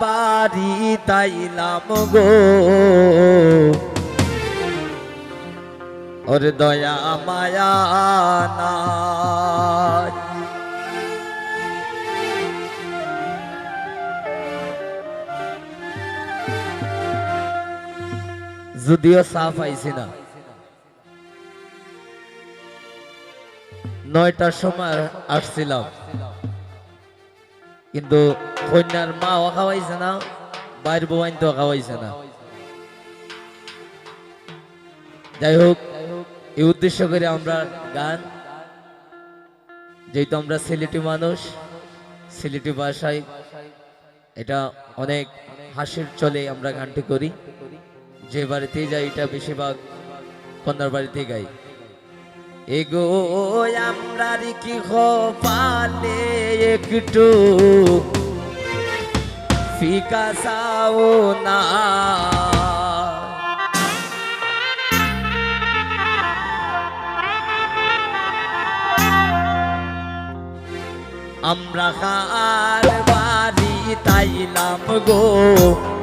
বাড়ি তাইলাম গো। ওর দয়া মায়া নাই। যদিও সাফ আইছি না। নয়টার সময় আসছিলাম। কিন্তু কন্যার মাও খাওয়াইছে না, বাইর বোয়াইন তো খাওয়াইছে না। যাই হোক, এই উদ্দেশ্য করে আমরা গান। যেহেতু আমরা সিলেটি মানুষ সিলেটি ভাষায় এটা অনেক হাসির চলে আমরা গানটি করি। যে বাড়িতে যাই, এটা বেশিরভাগ কন্যার বাড়িতে গাই। এগো আমরা কি পালে একটু ফিকা সাও না। আমরা খার বাড়ি তাইলাম গো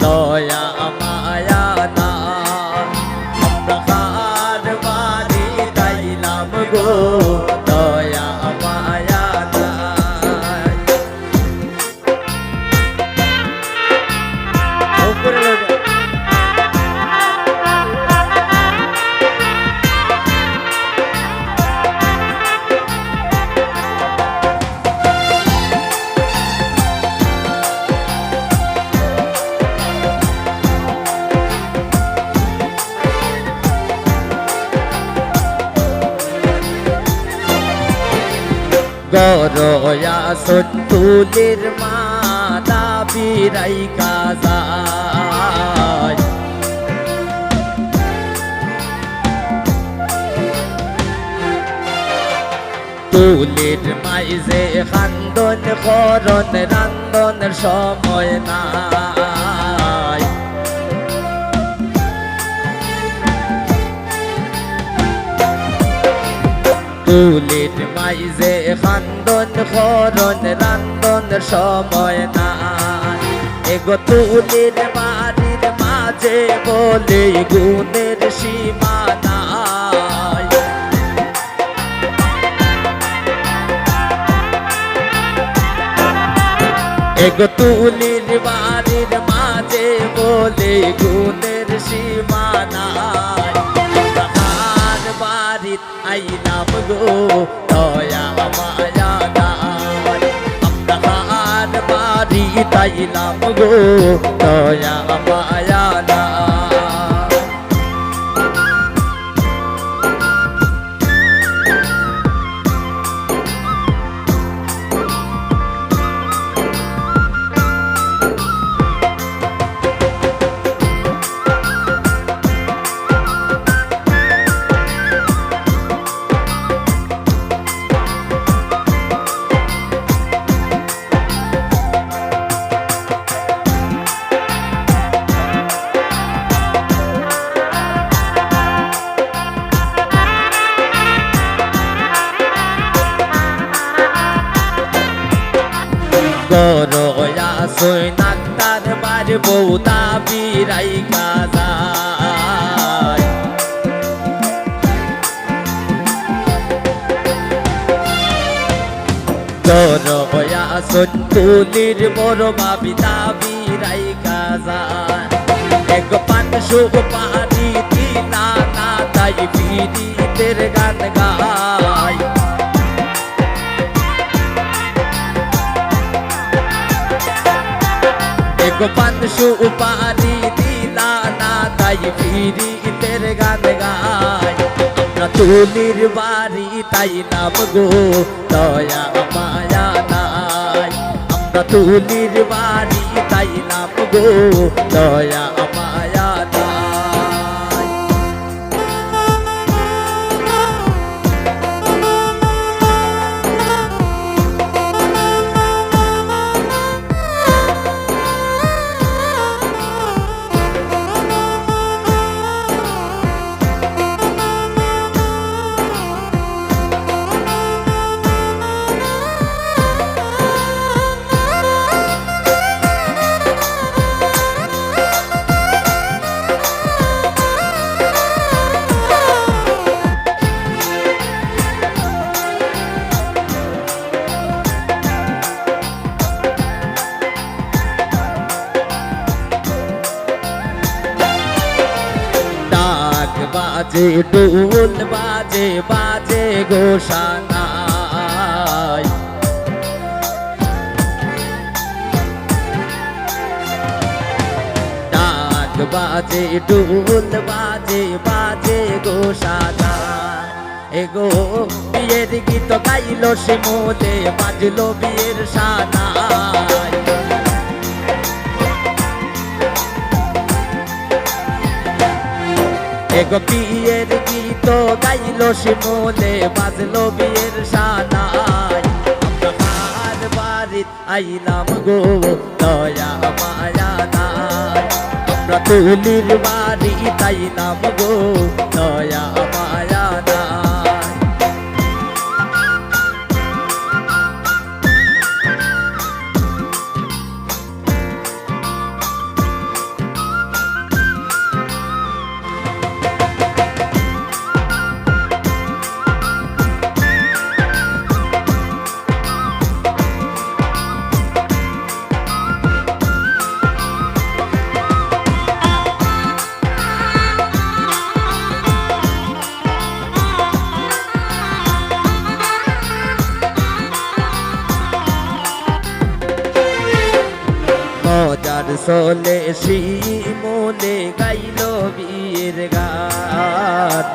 দয়া গরয়া সন্তুলের মাতা বিরাই কাজায়। তুলের মাইজে খান্দন করন রান্দনের সময় নাই। তুলির মাইজে খান্দন খরন রান্দন, সময় না এগো তুলির বাড়ির মাঝে বলে গুণের সীমা নাই। এগো তুলির বাড়ির মাঝে বলে গুণের সীমা নাই। বাড়িত আইলাম গো দয়া মায়া নাই আমরা তাহার বাড়িত আইলাম গো দয়া মায়া নাই গরয়া সই নাক্তার বার বৌদা বিরাই কাজায় গরয়া সন্তুলির বড় বাবিতা বিরাই কাজায় এক পান শুভ পানি দিনা না তাই পীড়িতের গান গায় এক পানসু উপারি দিলা না তাই ফিরি তের গান গায় তুলির বাড়ি তাই নাম গো দয়া মায়া নাই আমরা তুলির বাড়ি তাই নাম গো দয়া বাজে ডোল বাজে বাজে গোসানায় ডাক বাজে ডোল বাজে বাজে গোসানায় এগো, বিয়ের গীত গাইল সে মোদে, বাজলো বিয়ের সানায় এগো গীত গাইল শিমলে, বাজলো বিয়ের সানাই আমার বাড়িত আইলাম গো দয়া মায়া নাই। আমরা তুলির বাড়ি তাইলাম গো দয়া সোলে শিমলে গাইল বীর গান।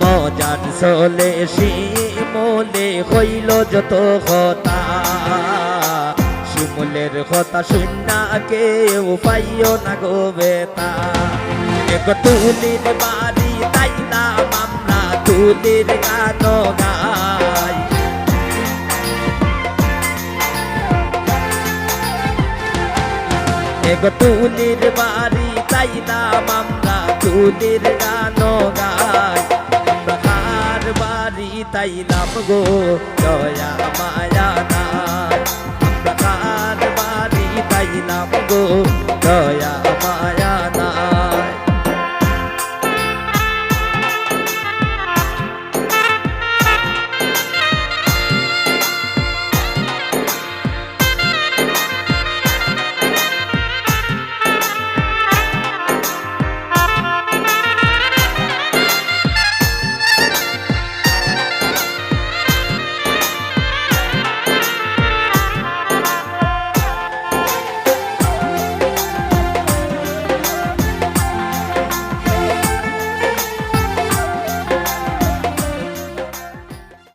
মজার সোলে মনে হইল যত কথা। শিমলের কথা শুননা কেউ পাইও না গো বেতা। এক তুলির বাড়ি তাইলাম আমরা তুলির গান গাই। এগো তুলির বাড়ি তাই দাম আমরা তুলির গান গাই। তাহার বাড়ি তাই দাম গো দয়া মায়া নাই তাহার বাড়ি তাই দাম গো দয়া